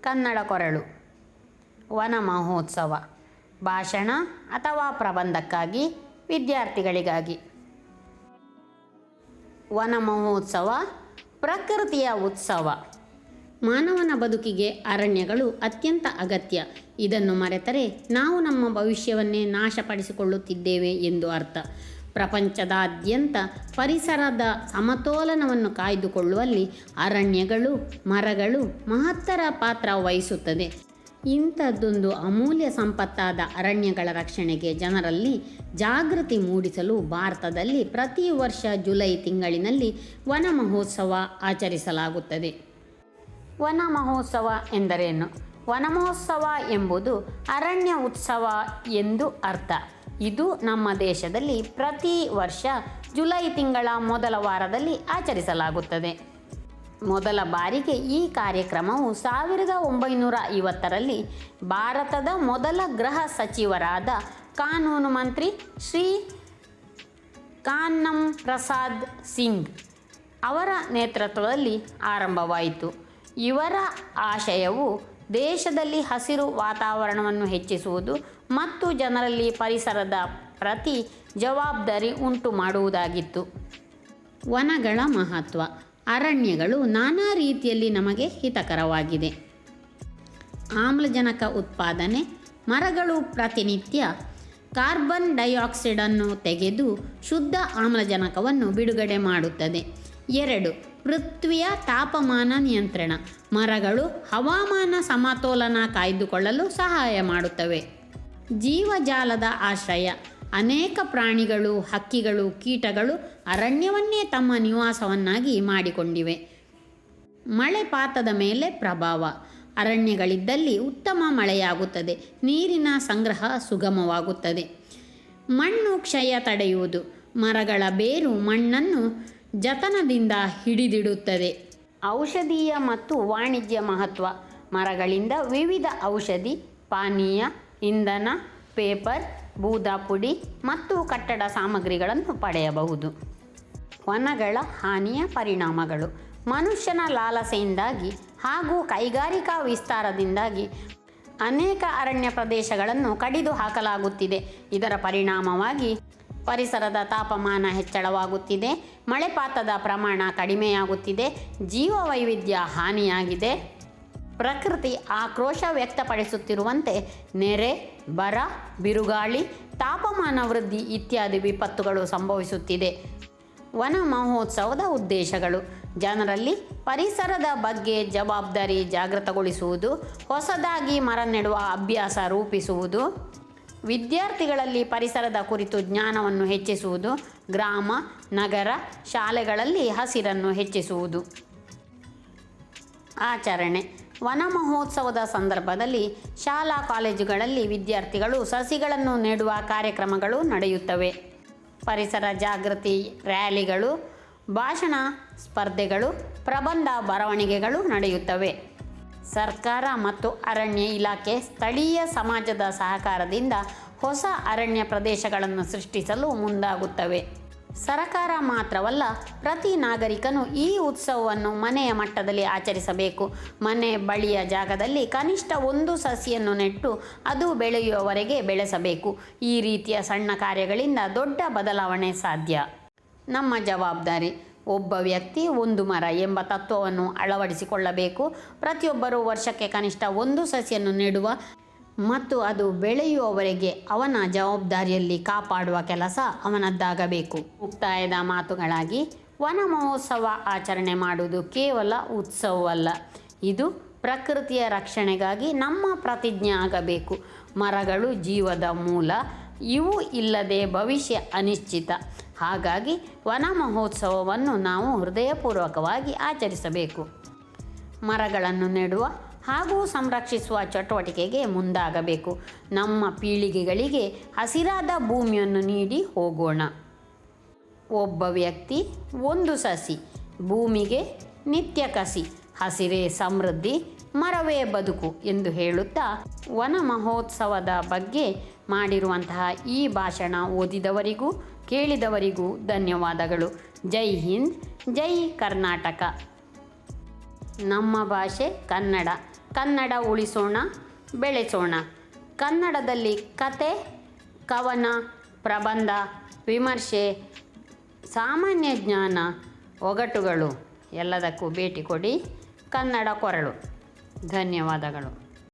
ಕನ್ನಡ ಕೊರಳು. ವನ ಮಹೋತ್ಸವ, ಭಾಷಣ ಅಥವಾ ಪ್ರಬಂಧಕ್ಕಾಗಿ ವಿದ್ಯಾರ್ಥಿಗಳಿಗಾಗಿ. ವನ ಮಹೋತ್ಸವ, ಪ್ರಕೃತಿಯ ಉತ್ಸವ. ಮಾನವನ ಬದುಕಿಗೆ ಅರಣ್ಯಗಳು ಅತ್ಯಂತ ಅಗತ್ಯ. ಇದನ್ನು ಮರೆತರೆ ನಾವು ನಮ್ಮ ಭವಿಷ್ಯವನ್ನೇ ನಾಶಪಡಿಸಿಕೊಳ್ಳುತ್ತಿದ್ದೇವೆ ಎಂದು ಅರ್ಥ. ಪ್ರಪಂಚದಾದ್ಯಂತ ಪರಿಸರದ ಸಮತೋಲನವನ್ನು ಕಾಯ್ದುಕೊಳ್ಳುವಲ್ಲಿ ಅರಣ್ಯಗಳು, ಮರಗಳು ಮಹತ್ತರ ಪಾತ್ರ ವಹಿಸುತ್ತದೆ. ಇಂಥದ್ದೊಂದು ಅಮೂಲ್ಯ ಸಂಪತ್ತಾದ ಅರಣ್ಯಗಳ ರಕ್ಷಣೆಗೆ ಜನರಲ್ಲಿ ಜಾಗೃತಿ ಮೂಡಿಸಲು ಭಾರತದಲ್ಲಿ ಪ್ರತಿ ವರ್ಷ ಜುಲೈ ತಿಂಗಳಿನಲ್ಲಿ ವನ ಮಹೋತ್ಸವ ಆಚರಿಸಲಾಗುತ್ತದೆ. ವನ ಮಹೋತ್ಸವ ಎಂದರೇನು? ವನಮಹೋತ್ಸವ ಎಂಬುದು ಅರಣ್ಯ ಉತ್ಸವ ಎಂದು ಅರ್ಥ. ಇದು ನಮ್ಮ ದೇಶದಲ್ಲಿ ಪ್ರತಿ ವರ್ಷ ಜುಲೈ ತಿಂಗಳ ಮೊದಲ ವಾರದಲ್ಲಿ ಆಚರಿಸಲಾಗುತ್ತದೆ. ಮೊದಲ ಬಾರಿಗೆ ಈ ಕಾರ್ಯಕ್ರಮವು ಸಾವಿರದ ಒಂಬೈನೂರ ಐವತ್ತರಲ್ಲಿ ಭಾರತದ ಮೊದಲ ಗೃಹ ಸಚಿವರಾದ ಕಾನೂನು ಮಂತ್ರಿ ಶ್ರೀ ಕಾನ್ನಂ ಪ್ರಸಾದ್ ಸಿಂಗ್ ಅವರ ನೇತೃತ್ವದಲ್ಲಿ ಆರಂಭವಾಯಿತು. ಇವರ ಆಶಯವು ದೇಶದಲ್ಲಿ ಹಸಿರು ವಾತಾವರಣವನ್ನು ಹೆಚ್ಚಿಸುವುದು ಮತ್ತು ಜನರಲ್ಲಿ ಪರಿಸರದ ಪ್ರತಿ ಜವಾಬ್ದಾರಿ ಉಂಟು ಮಾಡುವುದಾಗಿತ್ತು ವನಗಳ ಮಹತ್ವ. ಅರಣ್ಯಗಳು ನಾನಾ ರೀತಿಯಲ್ಲಿ ನಮಗೆ ಹಿತಕರವಾಗಿದೆ. ಆಮ್ಲಜನಕ ಉತ್ಪಾದನೆ. ಮರಗಳು ಪ್ರತಿನಿತ್ಯ ಕಾರ್ಬನ್ ಡೈಆಕ್ಸೈಡನ್ನು ತೆಗೆದು ಶುದ್ಧ ಆಮ್ಲಜನಕವನ್ನು ಬಿಡುಗಡೆ ಮಾಡುತ್ತದೆ. ಎರಡು ಪೃಥ್ವಿಯ ತಾಪಮಾನ ನಿಯಂತ್ರಣ. ಮರಗಳು ಹವಾಮಾನ ಸಮತೋಲನ ಕಾಯ್ದುಕೊಳ್ಳಲು ಸಹಾಯ ಮಾಡುತ್ತವೆ. ಜೀವಜಾಲದ ಆಶ್ರಯ. ಅನೇಕ ಪ್ರಾಣಿಗಳು, ಹಕ್ಕಿಗಳು, ಕೀಟಗಳು ಅರಣ್ಯವನ್ನೇ ತಮ್ಮ ನಿವಾಸವನ್ನಾಗಿ ಮಾಡಿಕೊಂಡಿವೆ. ಮಳೆಪಾತದ ಮೇಲೆ ಪ್ರಭಾವ. ಅರಣ್ಯಗಳಿದ್ದಲ್ಲಿ ಉತ್ತಮ ಮಳೆಯಾಗುತ್ತದೆ. ನೀರಿನ ಸಂಗ್ರಹ ಸುಗಮವಾಗುತ್ತದೆ. ಮಣ್ಣು ಕ್ಷಯ ತಡೆಯುವುದು. ಮರಗಳ ಬೇರು ಮಣ್ಣನ್ನು ಜತನದಿಂದ ಹಿಡಿದಿಡುತ್ತದೆ. ಔಷಧೀಯ ಮತ್ತು ವಾಣಿಜ್ಯ ಮಹತ್ವ. ಮರಗಳಿಂದ ವಿವಿಧ ಔಷಧಿ, ಪಾನೀಯ, ಇಂಧನ, ಪೇಪರ್, ಬೂದಾಪುಡಿ ಮತ್ತು ಕಟ್ಟಡ ಸಾಮಗ್ರಿಗಳನ್ನು ಪಡೆಯಬಹುದು. ವನಗಳ ಹಾನಿಯ ಪರಿಣಾಮಗಳು. ಮನುಷ್ಯನ ಲಾಲಸೆಯಿಂದಾಗಿ ಹಾಗೂ ಕೈಗಾರಿಕಾ ವಿಸ್ತಾರದಿಂದಾಗಿ ಅನೇಕ ಅರಣ್ಯ ಪ್ರದೇಶಗಳನ್ನು ಕಡಿದು ಹಾಕಲಾಗುತ್ತಿದೆ. ಇದರ ಪರಿಣಾಮವಾಗಿ ಪರಿಸರದ ತಾಪಮಾನ ಹೆಚ್ಚಳವಾಗುತ್ತಿದೆ. ಮಳೆಪಾತದ ಪ್ರಮಾಣ ಕಡಿಮೆಯಾಗುತ್ತಿದೆ. ಜೀವ ವೈವಿಧ್ಯ ಹಾನಿಯಾಗಿದೆ. ಪ್ರಕೃತಿ ಆಕ್ರೋಶ ವ್ಯಕ್ತಪಡಿಸುತ್ತಿರುವಂತೆ ನೆರೆ, ಬರ, ಬಿರುಗಾಳಿ, ತಾಪಮಾನ ವೃದ್ಧಿ ಇತ್ಯಾದಿ ವಿಪತ್ತುಗಳು ಸಂಭವಿಸುತ್ತಿದೆ. ವನ ಮಹೋತ್ಸವದ ಉದ್ದೇಶಗಳು. ಜನರಲ್ಲಿ ಪರಿಸರದ ಬಗ್ಗೆ ಜವಾಬ್ದಾರಿ ಜಾಗೃತಗೊಳಿಸುವುದು, ಹೊಸದಾಗಿ ಮರ ನೆಡುವ ಅಭ್ಯಾಸ ರೂಪಿಸುವುದು. ವಿದ್ಯಾರ್ಥಿಗಳಲ್ಲಿ ಪರಿಸರದ ಕುರಿತು ಜ್ಞಾನವನ್ನು ಹೆಚ್ಚಿಸುವುದು, ಗ್ರಾಮ, ನಗರ, ಶಾಲೆಗಳಲ್ಲಿ ಹಸಿರನ್ನು ಹೆಚ್ಚಿಸುವುದು. ಆಚರಣೆ. ವನ ಮಹೋತ್ಸವದ ಸಂದರ್ಭದಲ್ಲಿ ಶಾಲಾ ಕಾಲೇಜುಗಳಲ್ಲಿ ವಿದ್ಯಾರ್ಥಿಗಳು ಸಸಿಗಳನ್ನು ನೆಡುವ ಕಾರ್ಯಕ್ರಮಗಳು ನಡೆಯುತ್ತವೆ. ಪರಿಸರ ಜಾಗೃತಿ ರ್ಯಾಲಿಗಳು, ಭಾಷಣ ಸ್ಪರ್ಧೆಗಳು, ಪ್ರಬಂಧ ಬರವಣಿಗೆಗಳು ನಡೆಯುತ್ತವೆ. ಸರ್ಕಾರ ಮತ್ತು ಅರಣ್ಯ ಇಲಾಖೆ ಸ್ಥಳೀಯ ಸಮಾಜದ ಸಹಕಾರದಿಂದ ಹೊಸ ಅರಣ್ಯ ಪ್ರದೇಶಗಳನ್ನು ಸೃಷ್ಟಿಸಲು ಮುಂದಾಗುತ್ತವೆ. ಸರಕಾರ ಮಾತ್ರವಲ್ಲ, ಪ್ರತಿ ನಾಗರಿಕನು ಈ ಉತ್ಸವವನ್ನು ಮನೆಯ ಮಟ್ಟದಲ್ಲಿ ಆಚರಿಸಬೇಕು. ಮನೆ ಬಳಿಯ ಜಾಗದಲ್ಲಿ ಕನಿಷ್ಠ ಒಂದು ಸಸಿಯನ್ನು ನೆಟ್ಟು ಅದು ಬೆಳೆಯುವವರೆಗೆ ಬೆಳೆಸಬೇಕು. ಈ ರೀತಿಯ ಸಣ್ಣ ಕಾರ್ಯಗಳಿಂದ ದೊಡ್ಡ ಬದಲಾವಣೆ ಸಾಧ್ಯ. ನಮ್ಮ ಜವಾಬ್ದಾರಿ ಒಬ್ಬ ವ್ಯಕ್ತಿ ಒಂದು ಮರ ಎಂಬ ತತ್ವವನ್ನು ಅಳವಡಿಸಿಕೊಳ್ಳಬೇಕು. ಪ್ರತಿಯೊಬ್ಬರೂ ವರ್ಷಕ್ಕೆ ಕನಿಷ್ಠ ಒಂದು ಸಸಿಯನ್ನು ನೆಡುವ ಮತ್ತು ಅದು ಬೆಳೆಯುವವರೆಗೆ ಅವನ ಜವಾಬ್ದಾರಿಯಲ್ಲಿ ಕಾಪಾಡುವ ಕೆಲಸ ಅವನದ್ದಾಗಬೇಕು. ಮುಕ್ತಾಯದ ಮಾತುಗಳಾಗಿ, ವನ ಮಹೋತ್ಸವ ಆಚರಣೆ ಮಾಡುವುದು ಕೇವಲ ಉತ್ಸವವಲ್ಲ, ಇದು ಪ್ರಕೃತಿಯ ರಕ್ಷಣೆಗಾಗಿ ನಮ್ಮ ಪ್ರತಿಜ್ಞೆ ಆಗಬೇಕು. ಮರಗಳು ಜೀವದ ಮೂಲ, ಇವು ಇಲ್ಲದೆ ಭವಿಷ್ಯ ಅನಿಶ್ಚಿತ. ಹಾಗಾಗಿ ವನ ಮಹೋತ್ಸವವನ್ನು ನಾವು ಹೃದಯಪೂರ್ವಕವಾಗಿ ಆಚರಿಸಬೇಕು. ಮರಗಳನ್ನು ನೆಡುವ ಹಾಗೂ ಸಂರಕ್ಷಿಸುವ ಚಟುವಟಿಕೆಗೆ ಮುಂದಾಗಬೇಕು. ನಮ್ಮ ಪೀಳಿಗೆಗಳಿಗೆ ಹಸಿರಾದ ಭೂಮಿಯನ್ನು ನೀಡಿ ಹೋಗೋಣ. ಒಬ್ಬ ವ್ಯಕ್ತಿ, ಒಂದು ಸಸಿ, ಭೂಮಿಗೆ ನಿತ್ಯ ಕಸಿ, ಹಸಿರೇ ಸಮೃದ್ಧಿ, ಮರವೇ ಬದುಕು ಎಂದು ಹೇಳುತ್ತಾ ವನ ಮಹೋತ್ಸವದ ಬಗ್ಗೆ ಮಾಡಿರುವಂತಹ ಈ ಭಾಷಣ ಓದಿದವರಿಗೂ ಕೇಳಿದವರಿಗೂ ಧನ್ಯವಾದಗಳು. ಜೈ ಹಿಂದ್, ಜೈ ಕರ್ನಾಟಕ. ನಮ್ಮ ಭಾಷೆ ಕನ್ನಡ. ಕನ್ನಡ ಉಳಿಸೋಣ, ಬೆಳೆಸೋಣ. ಕನ್ನಡದಲ್ಲಿ ಕತೆ, ಕವನ, ಪ್ರಬಂಧ, ವಿಮರ್ಶೆ, ಸಾಮಾನ್ಯ ಜ್ಞಾನ, ಒಗಟುಗಳು ಎಲ್ಲದಕ್ಕೂ ಭೇಟಿ ಕೊಡಿ. ಕನ್ನಡ ಕೊರಳು. ಧನ್ಯವಾದಗಳು.